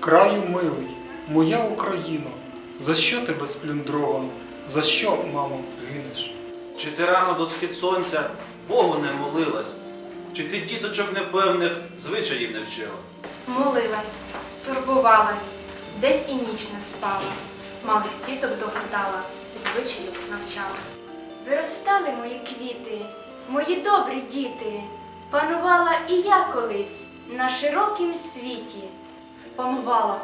Краю милий, моя Україно, за що тебе сплюндровано? За що, мамо, гинеш? Чи ти рано до схід сонця Богу не молилась? Чи ти діточок непевних звичаїв не вчила? Молилась, турбувалась, день і ніч не спала, малих діток догадала, звичаю навчала. Виростали мої квіти, мої добрі діти. Панувала і я колись на широкім світі. Панувала.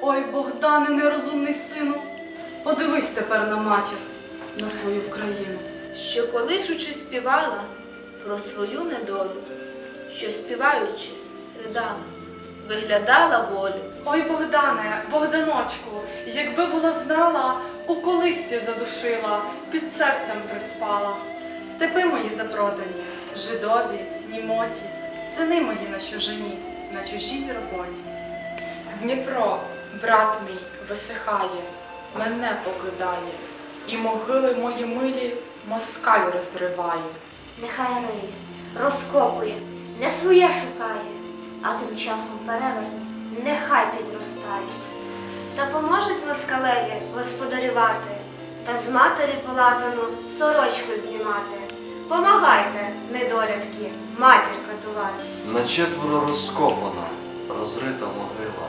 Ой, Богдане, нерозумний сину, подивись тепер на матір, на свою Вкраїну. що колишучи співала про свою недолю, що співаючи, ридала, виглядала волю. Ой, Богдане, Богданочку, якби була знала, у колисці задушила, під серцем приспала. Степи мої запродані, жидові, німоті, сини мої на чужині, на чужій роботі. Дніпро, брат мій, висихає, мене покидає, і могили мої милі москаль розриває. Нехай риє, розкопує, не своє шукає, а тим часом перевертні нехай підростає. Та поможуть москалеві господарювати, та з матері полатану сорочку знімати. Помагайте, недолядки, матір катувати. На четверо розкопана, розрита могила.